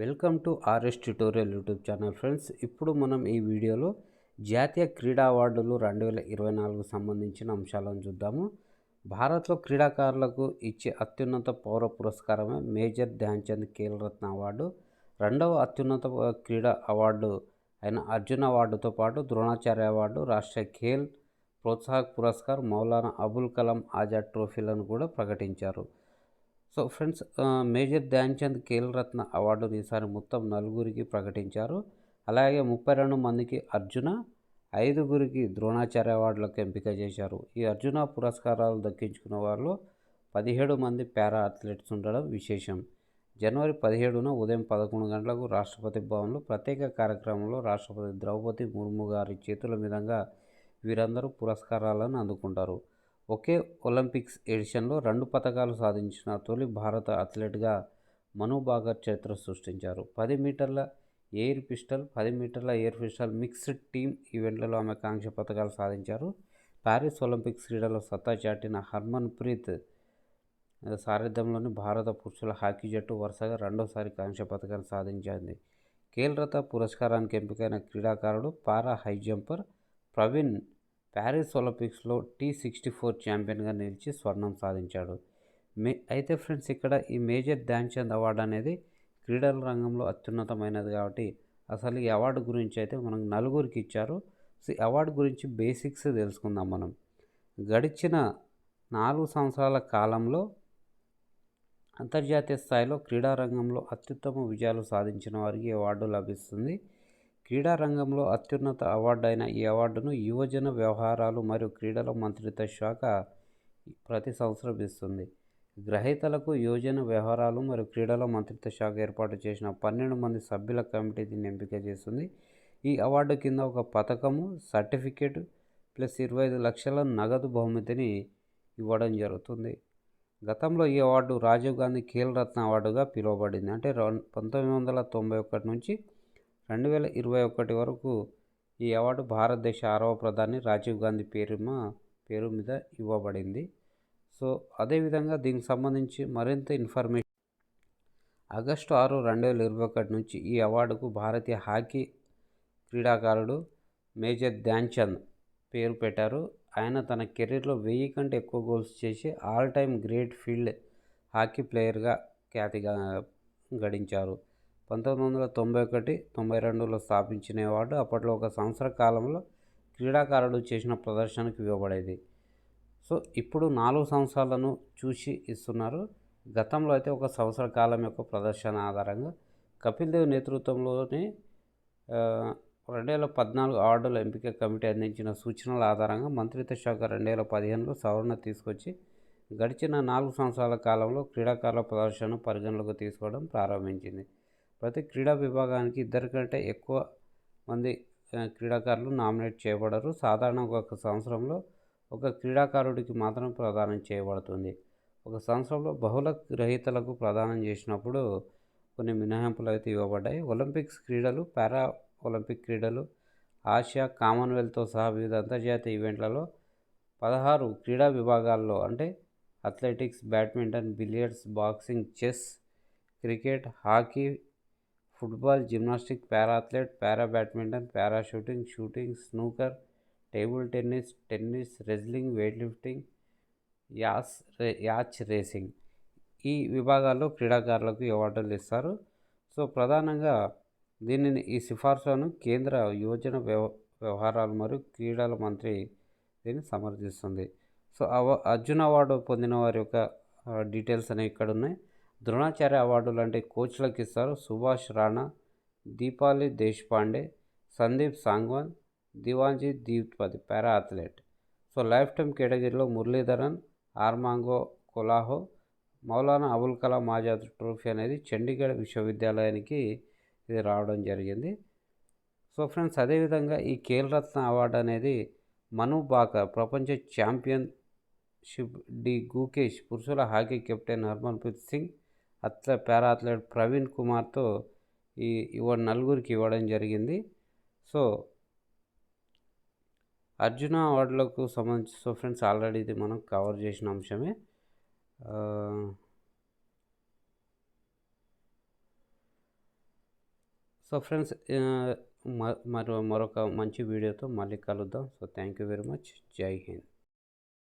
Welcome to RS tutorial YouTube channel friends. ఇప్పుడు మనం ఈ వీడియోలో జాతీయ క్రీడా అవార్డులు రెండు వేల ఇరవై నాలుగు సంబంధించిన అంశాలను చూద్దాము. భారత్లో క్రీడాకారులకు ఇచ్చే అత్యున్నత పౌర పురస్కారమే మేజర్ ధ్యాన్చంద్ ఖేల్ రత్న అవార్డు. రెండవ అత్యున్నత క్రీడా అవార్డు అయిన అర్జున్ అవార్డుతో పాటు ద్రోణాచార్య అవార్డు రాష్ట్రీయ ఖేల్ ప్రోత్సాహక్ పురస్కార్ మౌలానా అబుల్ కలాం ఆజాద్ ట్రోఫీలను కూడా ప్రకటించారు. So friends major Dhyanchand Khel Ratna అవార్డును ఈసారి మొత్తం నలుగురికి ప్రకటించారు. అలాగే ముప్పై రెండు మందికి అర్జున ఐదుగురికి ద్రోణాచార్య అవార్డులకు ఎంపిక చేశారు. ఈ అర్జున పురస్కారాలు దక్కించుకున్న వారిలో పదిహేడు మంది పారా అథ్లెట్స్ ఉండడం విశేషం. జనవరి పదిహేడున ఉదయం పదకొండు గంటలకు రాష్ట్రపతి భవన్లో ప్రత్యేక కార్యక్రమంలో రాష్ట్రపతి ద్రౌపది ముర్ము గారి చేతుల మీదుగా వీరందరూ పురస్కారాలను అందుకుంటారు. ఒకే ఒలింపిక్స్ ఎడిషన్లో రెండు పథకాలు సాధించిన తొలి భారత అథ్లెట్గా మను బాగర్ చరిత్ర సృష్టించారు. పది మీటర్ల ఎయిర్ పిస్టల్ పది మీటర్ల ఎయిర్ పిస్టల్ మిక్స్డ్ టీమ్ ఈవెంట్లలో ఆమె కాంక్ష పథకాలు సాధించారు. ప్యారిస్ ఒలింపిక్స్ క్రీడలో సత్తా చాటిన హర్మన్ ప్రీత్ సారథ్యంలోని భారత పురుషుల హాకీ జట్టు వరుసగా రెండోసారి కాంక్ష పథకాన్ని సాధించింది. ఖేల్ రత పురస్కారానికి ఎంపికైన క్రీడాకారుడు para high jumper Praveen Paris ఒలింపిక్స్లో టీ సిక్స్టీ ఫోర్ ఛాంపియన్గా నిలిచి స్వర్ణం సాధించాడు. మే అయితే ఫ్రెండ్స్ ఇక్కడ ఈ మేజర్ ధ్యాన్చంద్ అవార్డు అనేది క్రీడల రంగంలో అత్యున్నతమైనది కాబట్టి అసలు ఈ అవార్డు గురించి అయితే మనం నలుగురికి ఇచ్చారు. సో ఈ అవార్డు గురించి బేసిక్స్ తెలుసుకుందాం మనం. గడిచిన నాలుగు సంవత్సరాల కాలంలో అంతర్జాతీయ స్థాయిలో క్రీడా రంగంలో అత్యుత్తమ విజయాలు సాధించిన వారికి అవార్డు లభిస్తుంది. క్రీడా రంగంలో అత్యున్నత అవార్డు అయిన ఈ అవార్డును యువజన వ్యవహారాలు మరియు క్రీడల మంత్రిత్వ శాఖ ప్రతి సంవత్సరం ఇస్తుంది. గ్రహీతలకు యువజన వ్యవహారాలు మరియు క్రీడల మంత్రిత్వ శాఖ ఏర్పాటు చేసిన పన్నెండు మంది సభ్యుల కమిటీ దీన్ని ఎంపిక చేస్తుంది. ఈ అవార్డు కింద ఒక పథకము సర్టిఫికేట్ ప్లస్ ఇరవై ఐదు లక్షల నగదు బహుమతిని ఇవ్వడం జరుగుతుంది. గతంలో ఈ అవార్డు రాజీవ్ గాంధీ ఖేల్ రత్న అవార్డుగా పిలువబడింది. అంటే పంతొమ్మిది వందల తొంభై ఒకటి నుంచి రెండు వేల ఇరవై ఒకటి వరకు ఈ అవార్డు భారతదేశ ఆరవ ప్రధాని రాజీవ్ గాంధీ పేరు పేరు మీద ఇవ్వబడింది. సో అదేవిధంగా దీనికి సంబంధించి మరింత ఇన్ఫర్మేషన్ ఆగస్టు ఆరు రెండు వేల ఇరవై ఒకటి నుంచి ఈ అవార్డుకు భారతీయ హాకీ క్రీడాకారుడు మేజర్ ధ్యాన్చంద్ పేరు పెట్టారు. ఆయన తన కెరీర్లో వెయ్యి కంటే ఎక్కువ గోల్స్ చేసి all time great field hockey ప్లేయర్గా ఖ్యాతిగా గడించారు. పంతొమ్మిది వందల తొంభై ఒకటి తొంభై రెండులో స్థాపించిన అవార్డు అప్పట్లో ఒక సంవత్సర కాలంలో క్రీడాకారుడు చేసిన ప్రదర్శనకు ఇవ్వబడేది. సో ఇప్పుడు నాలుగు సంవత్సరాలను చూసి ఇస్తున్నారు. గతంలో అయితే ఒక సంవత్సర కాలం యొక్క ప్రదర్శన ఆధారంగా కపిల్ దేవ్ నేతృత్వంలోనే రెండు వేల పద్నాలుగు అవార్డుల ఎంపిక కమిటీ అందించిన సూచనల ఆధారంగా మంత్రిత్వ శాఖ రెండు వేల పదిహేనులో సవరణ తీసుకొచ్చి గడిచిన నాలుగు సంవత్సరాల కాలంలో క్రీడాకారుల ప్రదర్శనను పరిగణలోకి తీసుకోవడం ప్రారంభించింది. ప్రతి క్రీడా విభాగానికి ఇద్దరి కంటే ఎక్కువ మంది క్రీడాకారులు నామినేట్ చేయబడరు. సాధారణంగా ఒక సంవత్సరంలో ఒక క్రీడాకారుడికి మాత్రం ప్రదానం చేయబడుతుంది. ఒక సంవత్సరంలో బహుళ గ్రహీతలకు ప్రదానం చేసినప్పుడు కొన్ని మినహాయింపులు అయితే ఇవ్వబడ్డాయి. ఒలింపిక్స్ క్రీడలు పారా ఒలింపిక్ క్రీడలు ఆసియా కామన్వెల్త్తో సహా వివిధ అంతర్జాతీయ ఈవెంట్లలో పదహారు క్రీడా విభాగాల్లో అంటే athletics badminton billiards boxing chess cricket hockey football gymnastic para athlete para badminton para shooting shooting snooker table tennis tennis wrestling weightlifting as yacht racing. ఈ విభాగాల్లో క్రీడాకారులకు అవార్డులు ఇస్తారు. సో ప్రధానంగా దీనిని ఈ సిఫార్సులను కేంద్ర యువజన వ్యవ వ్యవహారాలు మరియు క్రీడల మంత్రి దీన్ని సమర్థిస్తుంది. సో అవ అర్జున్ అవార్డు పొందిన వారి యొక్క డీటెయిల్స్ అనేవి ఇక్కడ ఉన్నాయి ద్రోణాచార్య అవార్డు లాంటి కోచ్లకు ఇస్తారు సుభాష్ రాణా దీపాలి దేశపాండే సందీప్ సాంగ్వాన్ దివాంజీ దీప్పది para athlete. So lifetime category Muralidharan Armando Colaco Maulana Abul Kalam Azad trophy అనేది చండీగఢ్ విశ్వవిద్యాలయానికి ఇది రావడం జరిగింది. సో ఫ్రెండ్స్ అదేవిధంగా ఈ ఖేల్ రత్న అవార్డు అనేది మను బాకర్ ప్రపంచ ఛాంపియన్షిప్ డి గూకేష్ పురుషుల హాకీ కెప్టెన్ హర్మన్ప్రీత్ సింగ్ అత్ల పారా అథ్లెట్ ప్రవీణ్ కుమార్తో ఈ ఇవ్వ నలుగురికి ఇవ్వడం జరిగింది. సో అర్జున అవార్డులకు సంబంధించి సో ఫ్రెండ్స్ ఆల్రెడీ ఇది మనం కవర్ చేసిన అంశమే. సో ఫ్రెండ్స్ మరి మరొక మంచి వీడియోతో మళ్ళీ కలుద్దాం. So thank you very much. జై హింద్.